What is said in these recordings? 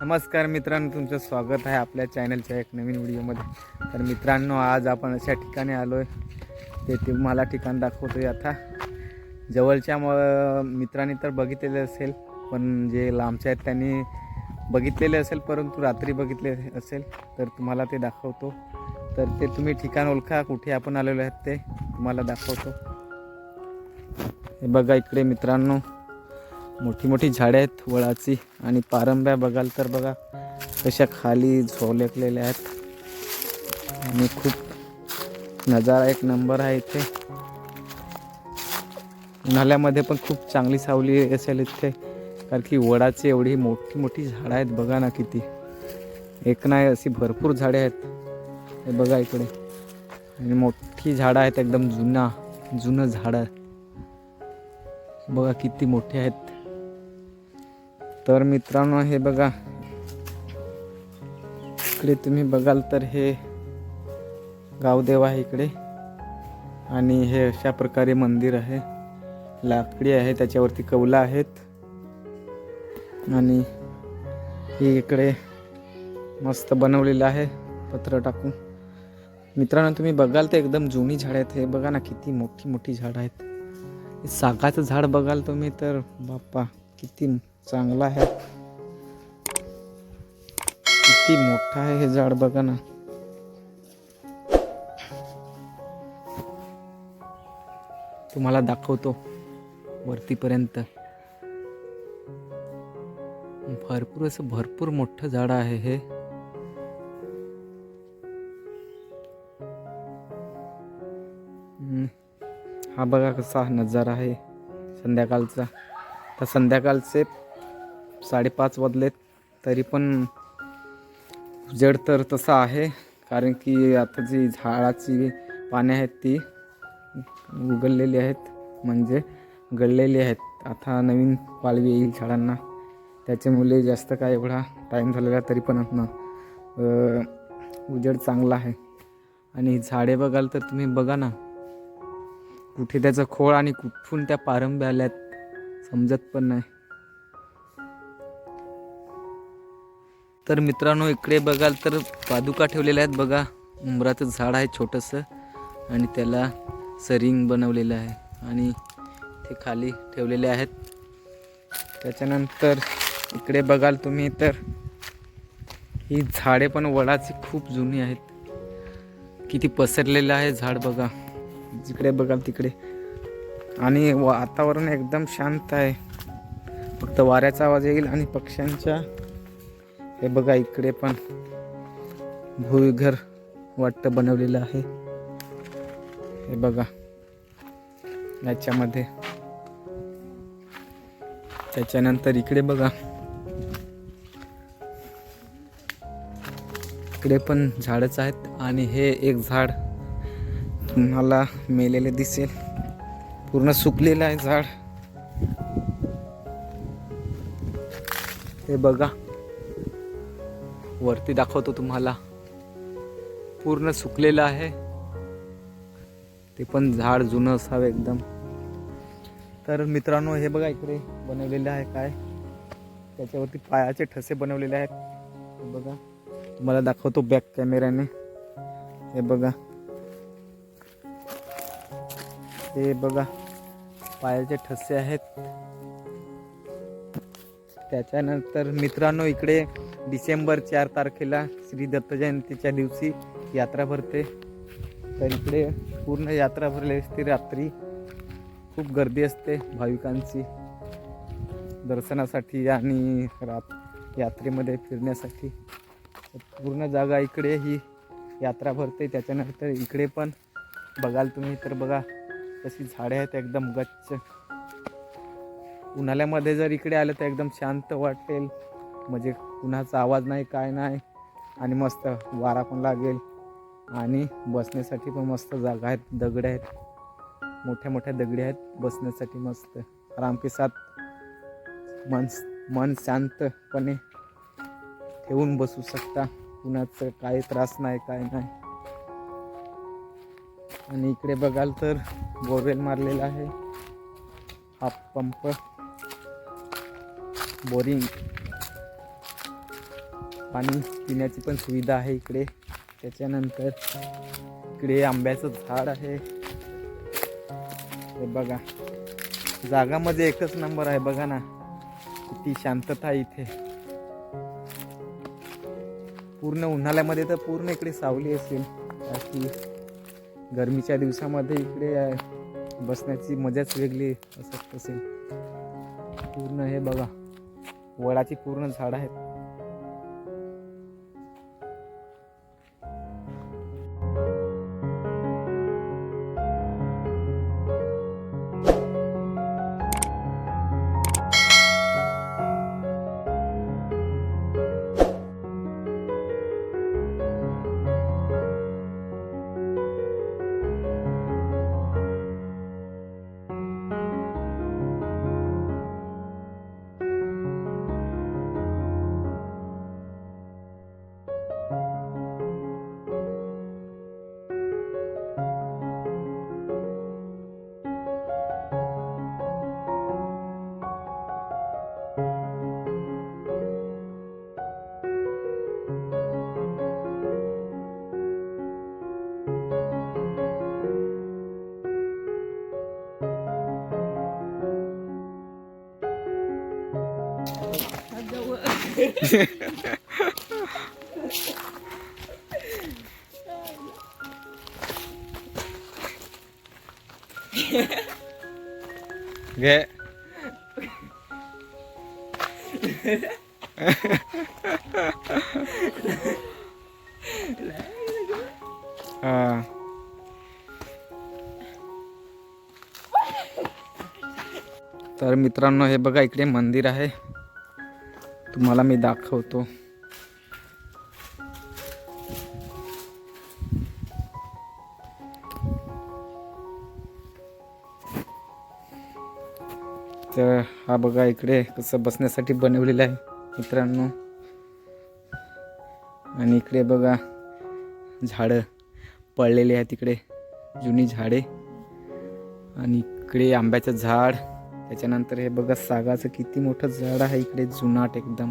नमस्कार मित्रांनो तुमचं स्वागत आहे आपल्या चॅनलच्या एक नवीन व्हिडिओमध्ये. तर मित्रांनो आज आपण अशा ठिकाणी आलो आहे ते तुम्हाला ठिकाण दाखवतो आता. जवळच्या म मित्रांनी तर बघितलेले असेल पण जे लांबचे आहेत त्यांनी बघितलेले असेल परंतु रात्री बघितले असेल तर तुम्हाला ते दाखवतो. तर ते तुम्ही ठिकाण ओळखा कुठे आपण आलेलो आहेत ते तुम्हाला दाखवतो. हे बघा इकडे मित्रांनो. मोठी मोठी झाडे आहेत वळाची आणि पारंब्या बघाल तर बघा कशा खाली झोलेकलेल्या आहेत. आणि खूप नजारा एक नंबर आहे इथे. उन्हाळ्यामध्ये पण खूप चांगली सावली असेल इथे कारण की वडाची एवढी मोठी मोठी झाडं आहेत. बघा ना किती. एक नाही अशी भरपूर झाडे आहेत. हे बघा इकडे. आणि मोठी झाडं आहेत एकदम जुना जुनं झाडं. बघा किती मोठे आहेत. तर मित्रांनो हे बघा. इकडे तुम्ही बघाल तर हे गावदेव आहे इकडे. आणि हे अशा प्रकारे मंदिर आहे. लाकडी आहे त्याच्यावरती कवला आहेत. आणि ही इकडे मस्त बनवलेलं आहे पत्र टाकून. मित्रांनो तुम्ही बघाल तर एकदम जुनी झाडं आहेत. हे बघा ना किती मोठी मोठी झाडं आहेत. सागाचं झाड बघाल तुम्ही तर बाप्पा किती चांगला आहे. किती मोठा आहे हे झाड बघा ना. तुम्हाला दाखवतो वरतीपर्यंत. भरपूर असं भरपूर मोठं झाड आहे हे. हा बघा कसा नजारा आहे संध्याकाळचा. तर संध्याकाळचे साडेपाच वाजलेत तरी पण जड तर तसा आहे कारण की आता जी झाडाची पाने आहेत ती उगललेली आहेत म्हणजे गळलेली आहेत. आता नवीन पालवी येईल झाडांना. त्याचे मुले जास्त काय एवढा टाईम झालेला तरी पण ना उजड उजेड चांगला आहे. आणि झाडे बघाल तर तुम्ही बघा ना कुठे त्याचं खोळ आणि कुठून त्या पारंब्या आल्यात समजत पण नाही. तर मित्रांनो इकडे बघाल तर पादुका ठेवलेल्या आहेत बघा. उंबराचं झाड आहे छोटंसं आणि त्याला सरिंग बनवलेलं आहे आणि ते खाली ठेवलेले आहेत. त्याच्यानंतर इकडे बघाल तुम्ही तर ही झाडे पण वडाची खूप जुनी आहेत. किती पसरलेलं आहे झाड बघा. जिकडे बघाल तिकडे. आणि वातावरण एकदम शांत आहे. फक्त वाऱ्याचा आवाज येईल आणि पक्ष्यांच्या हे बघा इकडे पण भुईघर वाटतं बनवलेलं आहे. हे बघा याच्यामध्ये. त्याच्यानंतर इकडे बघा. इकडे पण झाडच आहेत आणि हे एक झाड तुम्हाला मेलेले दिसेल. पूर्ण सुकलेलं आहे झाड. हे बघा. वरती दाखवतो तुम्हाला. पूर्ण सुकलेलं आहे. ते पण झाड जुनं असावं एकदम. तर मित्रांनो हे बघा इकडे बनवलेलं आहे काय. त्याच्यावरती पायाचे ठसे बनवलेले आहेत. बघा. तुम्हाला दाखवतो बॅक कॅमेऱ्याने हे बघा. हे बघा. पायाचे ठसे आहेत. त्याच्यानंतर मित्रांनो इकडे डिसेंबर चार तारखेला श्री दत्त जयंतीच्या दिवशी यात्रा भरते. तर इकडे पूर्ण यात्रा भरली असते. रात्री खूप गर्दी असते भाविकांची. दर्शनासाठी आणि रात यात्रेमध्ये फिरण्यासाठी. पूर्ण जागा इकडे ही यात्रा भरते. त्याच्यानंतर इकडे पण बघाल तुम्ही तर बघा तशी झाडे आहेत एकदम गच्च. उन्हाळ्यामध्ये जर इकडे आलं तर एकदम शांत वाटेल. म्हणजे कुणाचा आवाज नाही काय नाही. आणि मस्त वारा पण लागेल. आणि बसण्यासाठी पण मस्त जागा आहेत दगड आहेत. मोठ्या मोठ्या दगडी आहेत बसण्यासाठी मस्त. आराम साथ मन मन शांतपणे ठेवून बसू शकता. कुणाचं काही त्रास नाही काय नाही. आणि इकडे बघाल तर बोरवेल मारलेला आहे. हा पंप. बोरिंग. पाणी पिण्याची पण सुविधा आहे इकडे. त्याच्यानंतर इकडे आंब्याचं झाड आहे. हे बघा. जागामध्ये एकच नंबर आहे बघा ना. किती शांतता आहे इथे. पूर्ण उन्हाळ्यामध्ये तर पूर्ण इकडे सावली असेल. बाकी गरमीच्या दिवसामध्ये इकडे बसण्याची मजाच वेगळी असत असेल. पूर्ण हे बघा. वडाची पूर्ण झाड आहेत. घे हा तर मित्रांनो हे बघा इकडे मंदिर आहे. तुम्हाला मी दाखवतो. तर हा बघा इकडे कसं बसण्यासाठी बनवलेलं आहे मित्रांनो. आणि इकडे बघा झाडं पडलेली आहेत तिकडे जुनी झाडे. आणि इकडे आंब्याचं झाड. त्याच्यानंतर हे बघा सागाचं किती मोठं झाड आहे इकडे जुनाट एकदम.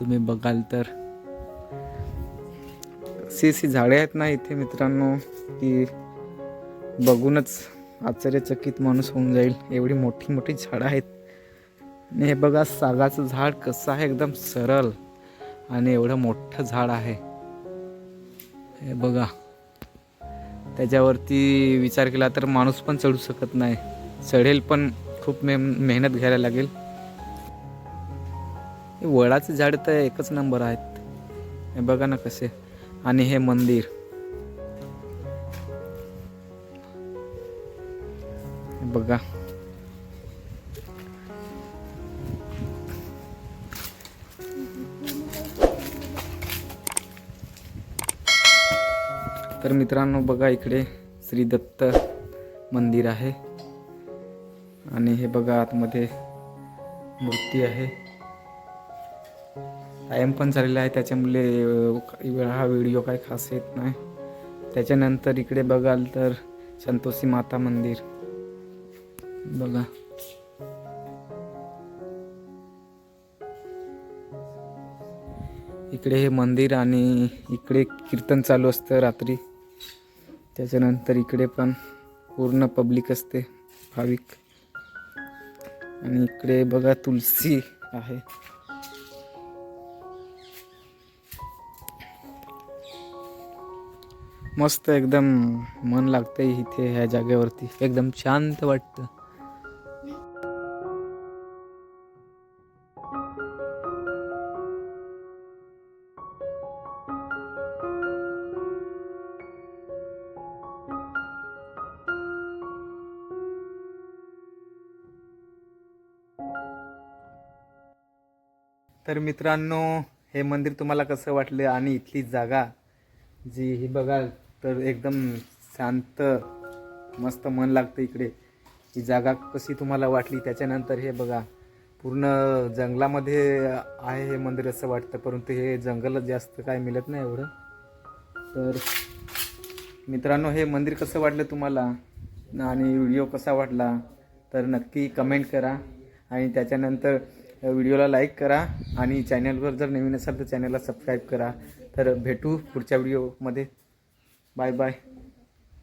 तुम्ही बघाल तर. अशी अशी झाडे आहेत ना इथे मित्रांनो की बघूनच आश्चर्यचकित माणूस होऊन जाईल. एवढी मोठी मोठी झाडं आहेत. आणि हे बघा सागाचं झाड कसं आहे एकदम सरळ आणि एवढं मोठं झाड आहे. हे बघा. त्याच्यावरती विचार केला तर माणूस पण चढू शकत नाही. चढेल पण खूप मे मेहनत घ्यायला लागेल. हे वडाचे झाड तर एकच नंबर आहेत. हे बघा ना कसे. आणि हे मंदिर. बघा. तर मित्रांनो बघा इकडे श्री दत्त मंदिर आहे. आणि हे बघा आतमध्ये मूर्ती आहे. टाईम पण झालेला आहे त्याच्यामुळे हा व्हिडिओ काय खास येत नाही. त्याच्यानंतर इकडे बघाल तर संतोषी माता मंदिर. बघा. इकडे हे मंदिर आणि इकडे कीर्तन चालू असतं रात्री. त्याच्यानंतर इकडे पण पूर्ण पब्लिक असते भाविक. आणि इकडे बघा तुलसी आहे. मस्त एकदम मन लागतंय इथे ह्या जागेवरती. एकदम शांत वाटतं. तर मित्रांनो हे मंदिर तुम्हाला कसं वाटलं आणि इथली जागा? जी ही बघाल तर एकदम शांत मस्त मन लागतं इकडे. ही जागा कशी तुम्हाला वाटली त्याच्यानंतर हे बघा. पूर्ण जंगलामध्ये आहे हे मंदिर असं वाटतं परंतु हे जंगलच जास्त काय मिळत नाही एवढं. तर मित्रांनो हे मंदिर कसं वाटलं तुम्हाला? आणि व्हिडिओ कसा वाटला? तर नक्की कमेंट करा. आणि त्याच्यानंतर व्हिडिओला लाईक करा आणि चॅनलवर जर नवीन असाल तर चॅनलला सबस्क्राईब करा. तर भेटू पुढच्या व्हिडिओमध्ये. Bye bye.